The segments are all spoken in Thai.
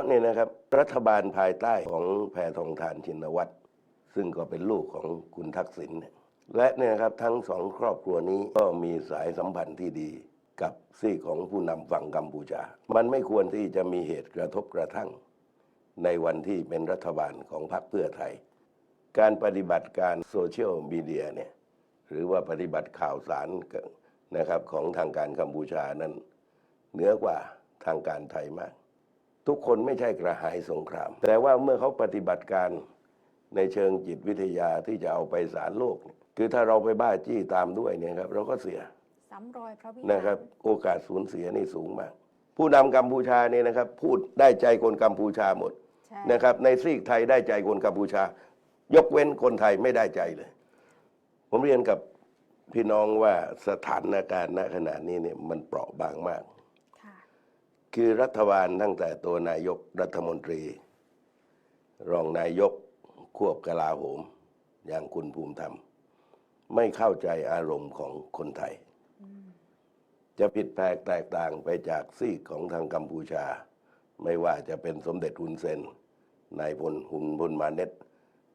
ะเนี่ยนะครับ รัฐบาลภายใต้ของแพทองทานชินวัตรซึ่งก็เป็นลูกของคุณทักษิณและเนี่ยนะครับทั้งสองครอบครัวนี้ก็มีสายสัมพันธ์ที่ดีกับซีกของผู้นำฝั่งกัมพูชา มันไม่ควรที่จะมีเหตุกระทบกระทั่ง ในวันที่เป็นรัฐบาลของพรรคเพื่อไทย การปฏิบัติการโซเชียลมีเดียเนี่ยหรือว่าปฏิบัติข่าวสารนะครับของทางการกัมพูชานั้นเหนือกว่าทางการไทยมาก ทุกคนไม่ใช่กระหายสงคราม แต่ว่าเมื่อเขาปฏิบัติการในเชิงจิตวิทยาที่จะเอาไปสารโลกเนี่ยคือถ้าเราไปบ้าจี้ตามด้วยเนี่ยครับเราก็เสียซ้ำรอยพระวิหารนะครับ โอกาสสูญเสียนี่สูงมาก ผู้นำกัมพูชาเนี่ยนะครับ พูดได้ใจคนกัมพูชาหมดใช่นะครับ ในซีกไทยได้ใจคนกัมพูชา ยกเว้นคนไทยไม่ได้ใจเลย ผมเรียนกับพี่น้องว่าสถานการณ์ณขณะนี้เนี่ยมันเปราะบางมากค่ะ คือรัฐบาลตั้งแต่ตัวนายกรัฐมนตรี รองนายกควบกลาโหม อย่างคุณภูมิธรรม ไม่เข้าใจอารมณ์ของคนไทย จะผิดแปลกแตกต่างไปจากซีกของทางกัมพูชา ไม่ว่าจะเป็นสมเด็จฮุนเซนนายพลหุนพลมาเน็ต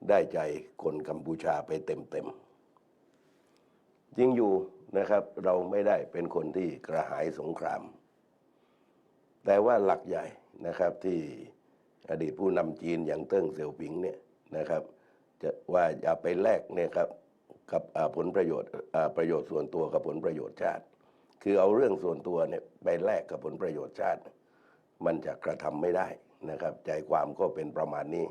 ได้ใจคนกัมพูชาไปเต็มๆจริงอยู่นะครับเราไม่ได้เป็นคนที่กระหายสงคราม แต่ว่าหลักใหญ่นะครับที่อดีตผู้นำจีนอย่างเติ้งเสี่ยวผิงเนี่ยนะครับจะว่าอย่าไปแลกเนี่ยครับกับผลประโยชน์ประโยชน์ส่วนตัวกับผลประโยชน์ชาติ คือเอาเรื่องส่วนตัวเนี่ยไปแลกกับผลประโยชน์ชาติ มันจะกระทำไม่ได้นะครับ ใจความก็เป็นประมาณนี้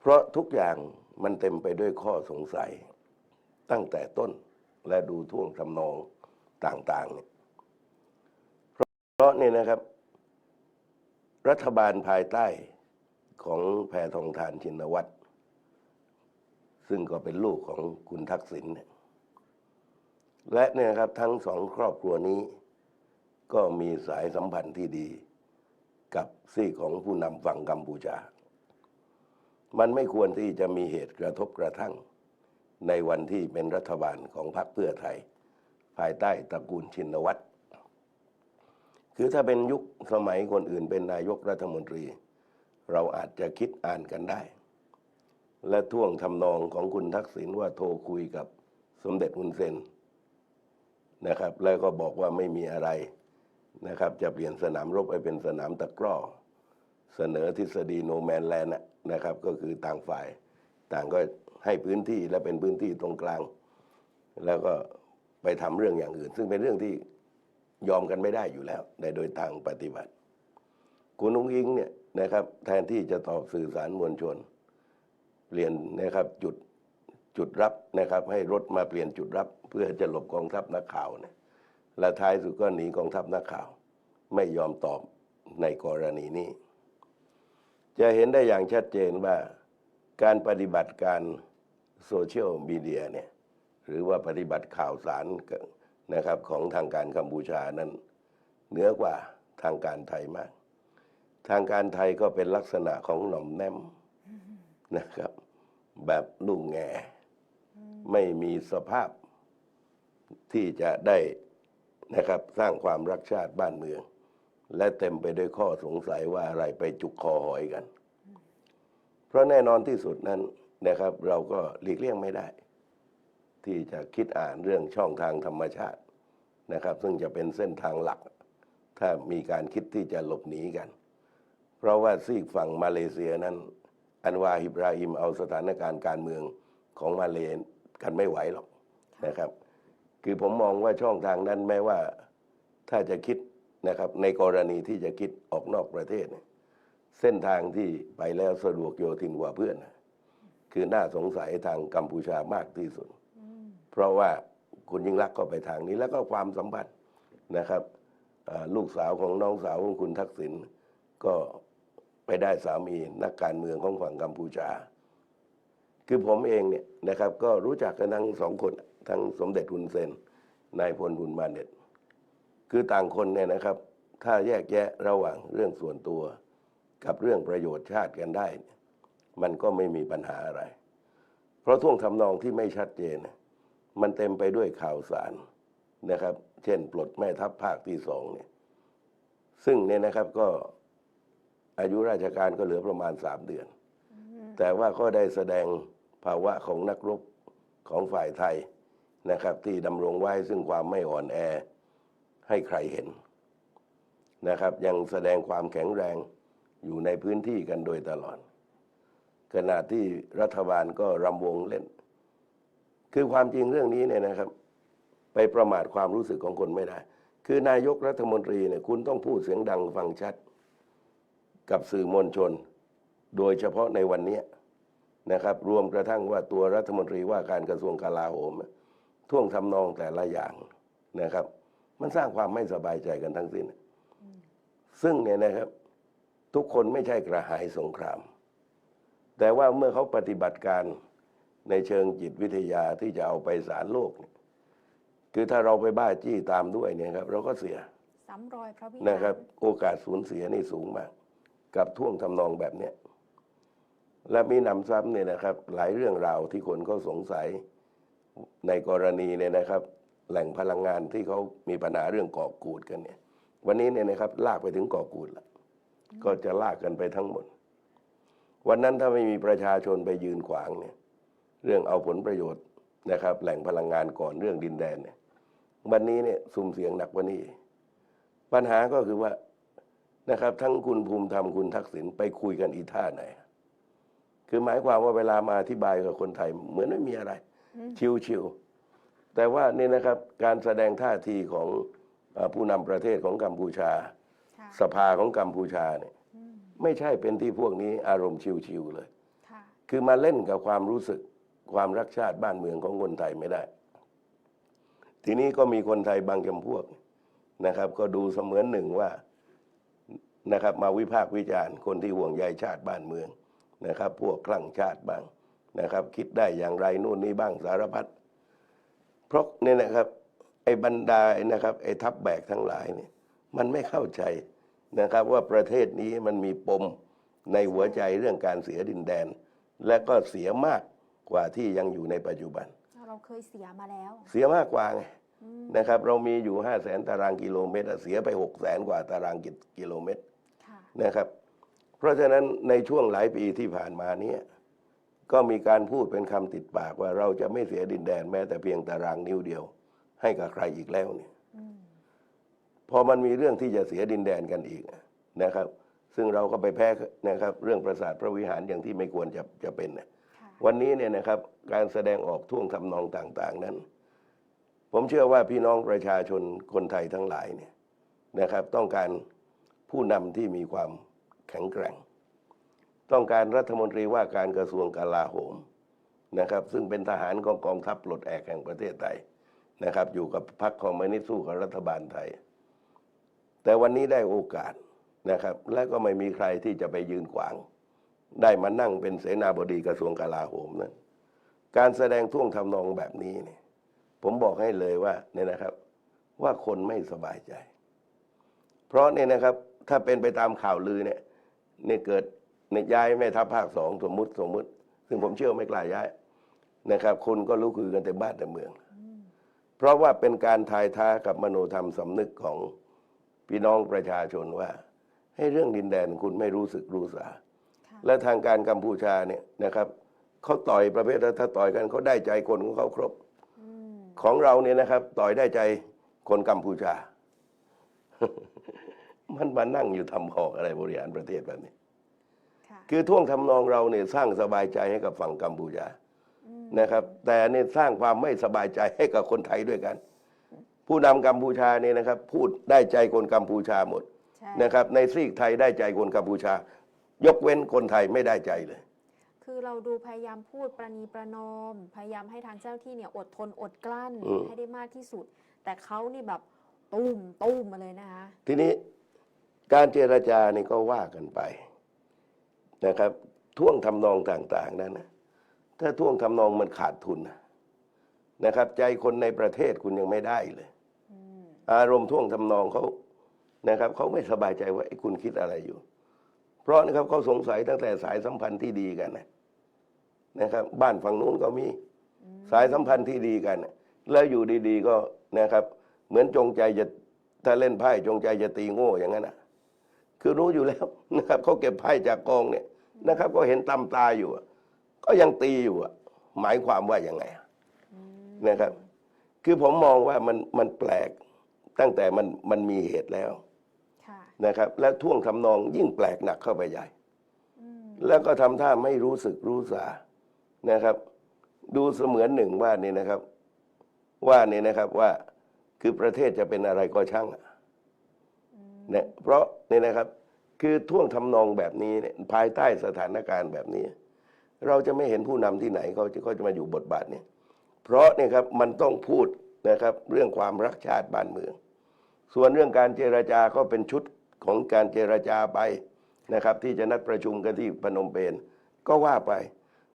เพราะทุกอย่างมันเต็มไปด้วยข้อสงสัยตั้งแต่ต้นและดูท่วงทำนองต่างๆเนี่ย ราะเนี่ยนะครับ รัฐบาลภายใต้ของแพทองทานชินวัตรซึ่งก็เป็นลูกของคุณทักษิณและเนี่ยครับทั้งสองครอบครัวนี้ ก็มีสายสัมพันธ์ที่ดี กับซีกของผู้นำฝั่งกัมพูชา มันไม่ควรที่จะมีเหตุกระทบกระทั่ง ในวันที่เป็นรัฐบาลของพรรคเพื่อไทย ภายใต้ตระกูลชินวัตร คือถ้าเป็นยุคสมัยคนอื่นเป็นนายกรัฐมนตรี เราอาจจะคิดอ่านกันได้ และท่วงทำนองของคุณทักษิณว่าโทรคุยกับสมเด็จฮุนเซนนะครับ แล้วก็บอกว่าไม่มีอะไรนะครับ จะเปลี่ยนสนามรบไปเป็นสนามตะกร้อเสนอทฤษฎีโนแมนแลนด์นะครับ ก็คือต่างฝ่าย ต่างก็ให้พื้นที่และเป็นพื้นที่ตรงกลาง แล้วก็ไปทำเรื่องอย่างอื่น ซึ่งเป็นเรื่องที่ ยอมกันไม่ได้อยู่แล้ว ในโดยทางปฏิบัติ คุณนุ้งอิงเนี่ยนะครับ แทนที่จะตอบสื่อสารมวลชนเปลี่ยนนะครับจุดจุดรับนะครับ ให้รถมาเปลี่ยนจุดรับ เพื่อจะหลบกองทัพนักข่าวเนี่ยและท้ายสุดก็หนีกองทัพนักข่าว ไม่ยอมตอบในกรณีนี้ จะเห็นได้อย่างชัดเจนว่าการปฏิบัติการโซเชียลมีเดียเนี่ยหรือว่าปฏิบัติข่าวสาร นะครับของทางการกัมพูชานั้นเหนือกว่าทางการไทยมาก ทางการไทยก็เป็นลักษณะของหน่อมแนมนะครับ แบบลุ่งแง่ไม่มีสภาพที่จะได้นะครับสร้างความรักชาติบ้านเมือง และเต็มไปด้วยข้อสงสัยว่าอะไรไปจุกคอหอยกัน เพราะแน่นอนที่สุดนั้นนะครับ เราก็หลีกเลี่ยงไม่ได้ ที่จะคิดอ่านเรื่องช่องทางธรรมชาตินะครับ ซึ่งจะเป็นเส้นทางหลัก ถ้ามีการคิดที่จะหลบหนีกัน เพราะว่าซีกฝั่งมาเลเซียนั้น อันวาฮิบราฮิมเอาสถานการณ์การเมืองของมาเลกันไม่ไหวหรอกนะครับ คือผมมองว่าช่องทางนั้นแม้ว่าถ้าจะคิดนะครับ ในกรณีที่จะคิดออกนอกประเทศเนี่ยเส้นทางที่ไปแล้วสะดวกโยทินกว่าเพื่อน คือน่าสงสัยทางกัมพูชามากที่สุด เพราะว่าคุณยิ่งรักก็ไปทางนี้แล้วก็ความสัมพันธ์นะครับลูกสาวของน้องสาวของคุณทักษิณก็ไปได้สามีนักการเมืองของฝั่งกัมพูชา คือผมเองเนี่ยนะครับก็รู้จักกันทั้งสองคนทั้งสมเด็จฮุนเซนนายพลบุญมาเน็ตคือต่างคนเนี่ยนะครับ ถ้าแยกแยะระหว่างเรื่องส่วนตัว กับเรื่องประโยชน์ชาติกันได้ มันก็ไม่มีปัญหาอะไร เพราะท่วงทำนองที่ไม่ชัดเจนน่ะ มันเต็มไปด้วยข่าวสารนะครับ เช่น ปลดแม่ทัพภาคที่สองเนี่ย ซึ่งเนี่ยนะครับก็อายุราชการก็เหลือประมาณสามเดือน แต่ว่าก็ได้แสดงภาวะของนักรบของฝ่ายไทยนะครับ ที่ดำรงไว้ซึ่งความไม่อ่อนแอให้ใครเห็นนะครับ ยังแสดงความแข็งแรงอยู่ในพื้นที่กันโดยตลอดขณะที่รัฐบาลก็รำวงเล่น คือความจริงเรื่องนี้เนี่ยนะครับ ไปประมาทความรู้สึกของคนไม่ได้ คือนายกรัฐมนตรีเนี่ยคุณต้องพูดเสียงดังฟังชัด กับสื่อมวลชน โดยเฉพาะในวันนี้นะครับ รวมกระทั่งว่าตัวรัฐมนตรีว่าการกระทรวงกลาโหม ท่วงทำนองแต่ละอย่างนะครับ มันสร้างความไม่สบายใจกันทั้งสิ้น ซึ่งเนี่ยนะครับ ทุกคนไม่ใช่กระหายสงคราม แต่ว่าเมื่อเขาปฏิบัติการ ในเชิงจิตวิทยาที่จะเอาไปสารโลกเนี่ยคือถ้าเราไปบ้าจี้ตามด้วยเนี่ยครับ เราก็เสียซ้ำรอยพระวิหารนะครับ โอกาสสูญเสียนี่สูงมาก กับท่วงทำนองแบบเนี้ยและมีหนำซ้ำเนี่ยนะครับ หลายเรื่องราวที่คนก็สงสัยในกรณีเนี่ยนะครับ แหล่งพลังงานที่เขามีปัญหาเรื่องก่อกูดกันเนี่ย วันนี้เนี่ยนะครับ ลากไปถึงก่อกูดแล้วก็จะลากกันไปทั้งหมด วันนั้นถ้าไม่มีประชาชนไปยืนขวางเนี่ย เรื่องเอาผลประโยชน์นะครับ แหล่งพลังงานก่อนเรื่องดินแดนเนี่ยวันนี้เนี่ยสุ่มเสียงหนักกว่านี้ ปัญหาก็คือว่านะครับ ทั้งคุณภูมิธรรมคุณทักษิณไปคุยกันอีท่าไหน คือหมายความว่าเวลามาอธิบายกับคนไทยเหมือนไม่มีอะไร ชิวๆแต่ว่านี่นะครับการแสดงท่าทีของเอ่อผู้นำประเทศของกัมพูชาค่ะสภาของกัมพูชาเนี่ยอืมไม่ใช่เป็นที่พวกนี้อารมณ์ชิวๆเลยค่ะคือมาเล่นกับความรู้สึก ความรักชาติบ้านเมืองของคนไทยไม่ได้ ทีนี้ก็มีคนไทยบางจำพวกนะครับ ก็ดูเสมือนหนึ่งว่านะครับมาวิพากษ์วิจารณ์คนที่ห่วงใยชาติบ้านเมืองนะครับ พวกคลั่งชาติบ้างนะครับ คิดได้อย่างไรนู่นนี่บ้างสารพัดเพราะเนี่ยนะครับไอ้บรรดาไอ้นะครับไอ้ทัพแบกทั้งหลายเนี่ยมันไม่เข้าใจนะครับว่าประเทศนี้มันมีปมในหัวใจเรื่องการเสียดินแดน และก็เสียมาก กว่าที่ยังอยู่ในปัจจุบัน เราเคยเสียมาแล้ว เสียมากกว่าไงอืมนะครับ เรามีอยู่ห้าแสนตารางกิโลเมตรอะเสียไปหกแสนกว่าตารางกิโลเมตรค่ะนะครับ เพราะฉะนั้นในช่วงหลายปีที่ผ่านมาเนี้ก็มีการพูดเป็นคำติดปากว่าเราจะไม่เสียดินแดนแม้แต่เพียงตารางนิ้วเดียว ให้กับใครอีกแล้วเนี่ยอืมพอมันมีเรื่องที่จะเสียดินแดนกันอีกนะครับ ซึ่งเราก็ไปแพ้นะครับ เรื่องประสาทพระวิหารอย่างที่ไม่ควรจะจะเป็นนะค่ะ วันนี้เนี่ยนะครับการแสดงออกท่วงทำนองต่างๆนั้น ผมเชื่อว่าพี่น้องประชาชนคนไทยทั้งหลายเนี่ยนะครับ ต้องการผู้นำที่มีความแข็งแกร่ง ต้องการรัฐมนตรีว่าการกระทรวงกลาโหมนะครับ ซึ่งเป็นทหารของกองทัพปลดแอกแห่งประเทศไทยนะครับ อยู่กับพรรคคอมมิวนิสต์สู้กับรัฐบาลไทย แต่วันนี้ได้โอกาสนะครับ และก็ไม่มีใครที่จะไปยืนขวาง ได้มานั่งเป็นเสนาบดีกระทรวงกลาโหมนั้นการแสดงท่วงทำนองแบบนี้เนี่ยผมบอกให้เลยว่าเนี่ยนะครับ ว่าคนไม่สบายใจ เพราะเนี่ยนะครับ ถ้าเป็นไปตามข่าวลือเนี่ยเนี่ยเกิดเนี่ยย้ายแม่ทัพภาคสองสมมุติสมมุติ ซึ่งผมเชื่อไม่กล้าย้ายนะครับ คนก็รู้คือกันแต่บ้านแต่เมือง เพราะว่าเป็นการทายท้ากับมโนธรรมสำนึกของพี่น้องประชาชนว่า ให้เรื่องดินแดนคุณไม่รู้สึกรู้สาค่ะ และทางการกัมพูชาเนี่ยนะครับเขาต่อยประเภทถ้าต่อยกันเขาได้ใจคนของเขาครบอืมของเราเนี่ยนะครับ ต่อยได้ใจคนกัมพูชา มันมานั่งอยู่ทำหอกอะไรบริหารประเทศแบบนี้ค่ะคือท่วงทำนองเราเนี่ยสร้างสบายใจให้กับฝั่งกัมพูชานะครับ แต่เนี่ยสร้างความไม่สบายใจให้กับคนไทยด้วยกัน ผู้นำกัมพูชาเนี่ยนะครับ พูดได้ใจคนกัมพูชาหมดใช่นะครับ ในซีกไทยได้ใจคนกัมพูชา ยกเว้นคนไทยไม่ได้ใจเลย คือเราดูพยายามพูดประนีประนอม พยายามให้ทางเจ้าที่เนี่ยอดทนอดกลั้นอืม ให้ได้มากที่สุด แต่เขานี่แบบตุ้มตุ้มมาเลยนะคะ ทีนี้การเจรจานี่ก็ว่ากันไปนะครับ ท่วงทำนองต่าง ๆ นั้นนะถ้าท่วงทำนองมันขาดทุนนะนะครับ ใจคนในประเทศคุณยังไม่ได้เลยอืมอารมณ์ท่วงทำนองเขานะครับเขาไม่สบายใจว่าไอ้คุณคิดอะไรอยู่ เพราะนะครับเขาสงสัยตั้งแต่สายสัมพันธ์ที่ดีกันนะนะครับ บ้านฝั่งนู้นก็มีสายสัมพันธ์ที่ดีกันน่ะแล้วอยู่ดีๆก็นะครับ เหมือนจงใจจะถ้าเล่นไพ่จงใจจะตีโง่อย่างนั้นนะคือรู้อยู่แล้วนะครับเขาเก็บไพ่จากกองเนี่ยนะครับ ก็เห็นตำตาอยู่อะก็ยังตีอยู่อะหมายความว่ายังไงอะอืมนะครับ คือผมมองว่ามันมันแปลกตั้งแต่มันมันมีเหตุแล้วค่ะ นะครับ แล้วท่วงทำนองยิ่งแปลกหนักเข้าไปใหญ่อืมแล้วก็ทำท่าไม่รู้สึกรู้สานะครับ ดูเสมือนหนึ่งว่านี่นะครับ ว่านี่นะครับว่าคือประเทศจะเป็นอะไรก็ช่างอะอืมเนี่ยเพราะนี่นะครับคือท่วงทำนองแบบนี้เนี่ยภายใต้สถานการณ์แบบนี้ เราจะไม่เห็นผู้นำที่ไหนเขาจะเขาจะมาอยู่บทบาทนี้เพราะเนี่ยครับมันต้องพูดนะครับ เรื่องความรักชาติบ้านเมือง ส่วนเรื่องการเจรจาก็เป็นชุด ของการเจรจาไปนะครับ ที่จะนัดประชุมกันที่พนมเปญก็ว่าไป